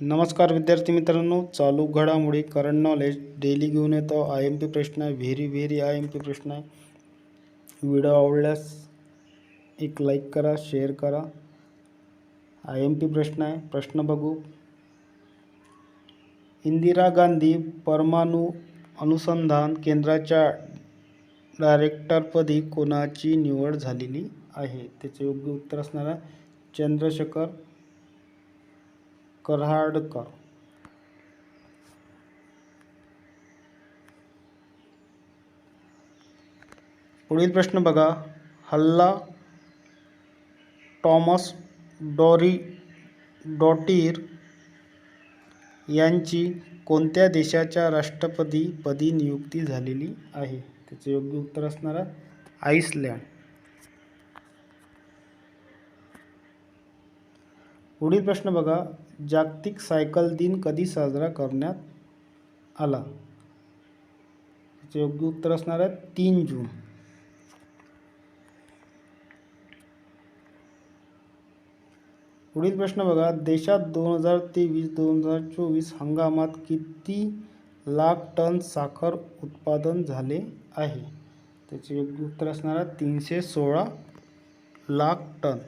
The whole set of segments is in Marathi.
नमस्कार विद्यार्थी मित्रांनो चालू घडामोडी करंट नॉलेज डेली घेऊन येतो. आय एम पी प्रश्न आहे very very I M P प्रश्न. आहे व्हिडिओ आवडल्यास एक लाईक करा शेअर करा. आय एम पी प्रश्न आहे प्रश्न बघू. इंदिरा गांधी परमाणू अनुसंधान केंद्राच्या डायरेक्टरपदी कोणाची निवड झालेली आहे? त्याचे योग्य उत्तर असणार आहे चंद्रशेखर कराडकर. पुढील प्रश्न बघा. हल्ला टॉमस डॉरी डॉटीर यांची कोणत्या देशाच्या राष्ट्रपतीपदी नियुक्ती झालेली आहे? त्याचे योग्य उत्तर असणार आहे. आईसलँड पुढील प्रश्न बघा. जागतिक सायकल दिन कधी साजरा करण्यात आला? त्याचे योग्य उत्तर असणार आहे तीन जून. पुढील प्रश्न बघा. देशात दोन हजार तेवीस दोन हजार चोवीस हंगामात किती लाख टन साखर उत्पादन झाले आहे? त्याचे योग्य उत्तर असणार आहे तीनशे सोळा लाख टन.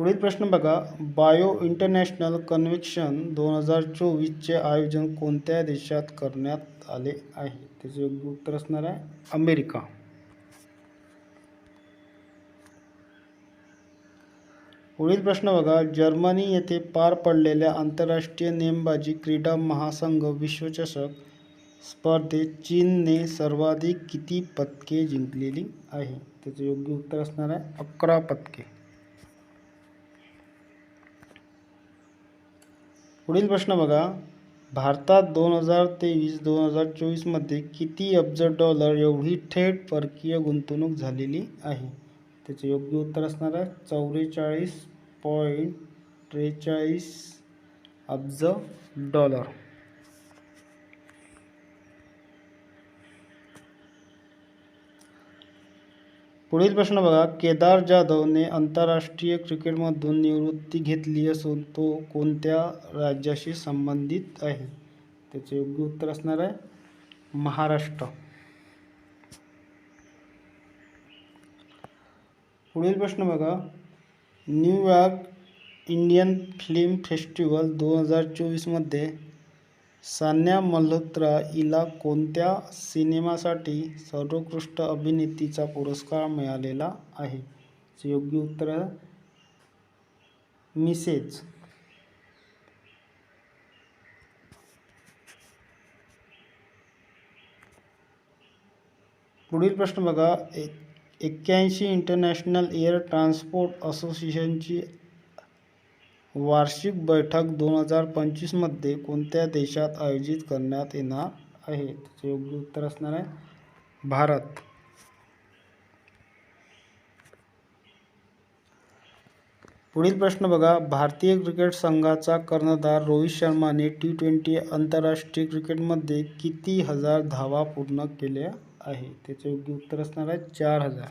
पुढील प्रश्न बघा. बायो इंटरनॅशनल कन्व्हेक्शन दोन हजार चोवीसचे आयोजन कोणत्या देशात करण्यात आले आहे? त्याचे योग्य उत्तर असणार आहे अमेरिका. पुढील प्रश्न बघा. जर्मनी येथे पार पडलेल्या आंतरराष्ट्रीय नेमबाजी क्रीडा महासंघ विश्वचषक स्पर्धेत चीनने सर्वाधिक किती पदके जिंकलेली आहे? त्याचे योग्य उत्तर असणार आहे अकरा पदके. पुढील प्रश्न बघा. भारतात दोन हजार तेवीस दोन हजार चोवीसमध्ये किती अब्ज डॉलर एवढी थेट परकीय गुंतवणूक झालेली आहे? त्याचे योग्य उत्तर असणार आहे चौवेचाळीस पॉईंट त्रेचाळीस अब्ज डॉलर. पुढील प्रश्न बघा. केदार जाधवने आंतरराष्ट्रीय क्रिकेटमधून निवृत्ती घेतली असून तो कोणत्या राज्याशी संबंधित आहे? त्याचे योग्य उत्तर असणार आहे महाराष्ट्र. पुढील प्रश्न बघा. न्यूयॉर्क इंडियन फिल्म फेस्टिवल दोन हजार चोवीसमध्ये सान्या मल्होत्रा हिला कोणत्या सिनेमासाठी सर्वोत्कृष्ट अभिनेत्रीचा पुरस्कार मिळालेला आहे? योग्य उत्तर मिसेज पुढील प्रश्न बघा. एक्क्याऐंशी इंटरनॅशनल एअर ट्रान्सपोर्ट असोसिएशनची वार्षिक बैठक दोन हजार पंचवीसमध्ये कोणत्या देशात आयोजित करण्यात येणार आहे? त्याचे योग्य उत्तर असणार आहे. भारत. पुढील प्रश्न बघा. भारतीय क्रिकेट संघाचा कर्णधार रोहित शर्माने टी ट्वेंटी आंतरराष्ट्रीय क्रिकेटमध्ये किती हजार धावा पूर्ण केल्या आहे त्याचे योग्य उत्तर असणार आहे चार हजार.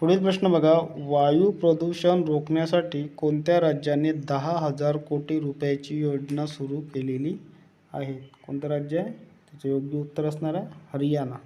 पुढील प्रश्न बघा. वायू प्रदूषण रोखण्यासाठी कोणत्या राज्याने दहा हजार कोटी रुपयाची योजना सुरू केलेली आहे? कोणतं राज्य आहे? त्याचे योग्य उत्तर असणार आहे हरियाणा.